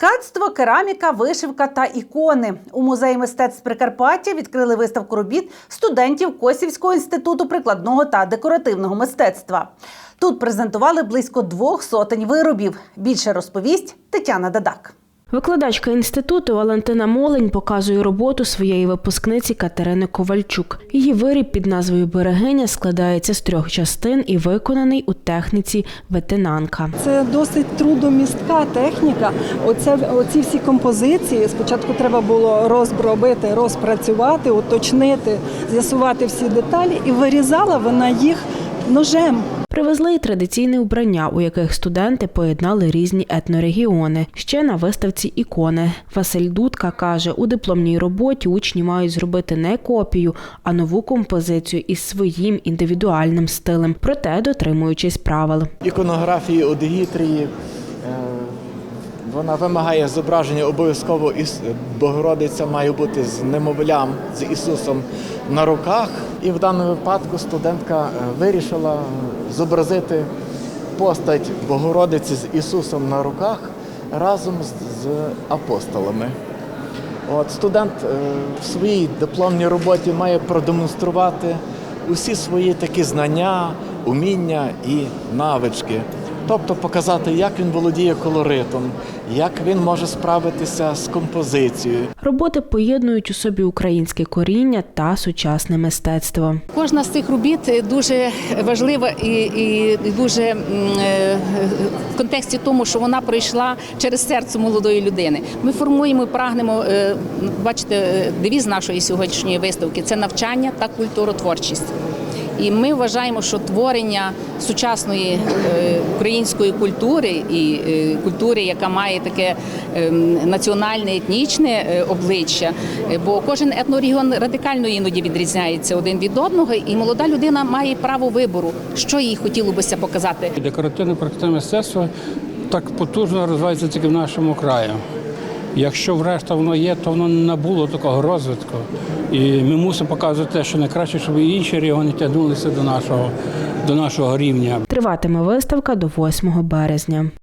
Ткацтво, кераміка, вишивка та ікони. У музеї мистецтв Прикарпаття відкрили виставку робіт студентів Косівського інституту прикладного та декоративного мистецтва. Тут презентували близько двох сотень виробів. Більше розповість Тетяна Дадак. Викладачка інституту Валентина Молень показує роботу своєї випускниці Катерини Ковальчук. Її виріб під назвою Берегиня складається з трьох частин і виконаний у техніці ветенанка. Це досить трудомістка техніка. Оце, оці всі композиції спочатку треба було розробити, розпрацювати, уточнити, з'ясувати всі деталі, і вирізала вона їх ножем. Привезли й традиційне вбрання, у яких студенти поєднали різні етнорегіони. Ще на виставці ікони. Василь Дудка каже, у дипломній роботі учні мають зробити не копію, а нову композицію із своїм індивідуальним стилем, проте дотримуючись правил. іконографії у Дегітрії. е, Вона вимагає зображення обов'язково із Богородиця має бути з немовлям, з Ісусом на руках. І в даному випадку студентка е, вирішила е, зобразити постать Богородиці з Ісусом на руках разом з, апостолами. От студент е, в своїй дипломній роботі має продемонструвати усі свої такі знання, уміння і навички. Тобто показати, як він володіє колоритом, як він може справитися з композицією, Роботи поєднують у собі українське коріння та сучасне мистецтво. Кожна з цих робіт дуже важлива і, і дуже е, в контексті тому, що вона пройшла через серце молодої людини. Ми формуємо і прагнемо е, бачите, е, девіз нашої сьогоднішньої виставки це навчання та культуротворчість. І ми вважаємо, що творення сучасної е, української культури і е, культури, яка має таке е, національне етнічне е, обличчя, бо кожен етнорегіон радикально іноді відрізняється один від одного, і молода людина має право вибору, що їй хотілося б показати. Декоративне практичне мистецтво так потужно розвивається тільки в нашому краї. Якщо врешті воно є, то воно не набуло такого розвитку. І ми мусимо показувати те, що найкраще, щоб і інші регіони тягнулися до нашого, до нашого рівня. Триватиме виставка до 8 березня.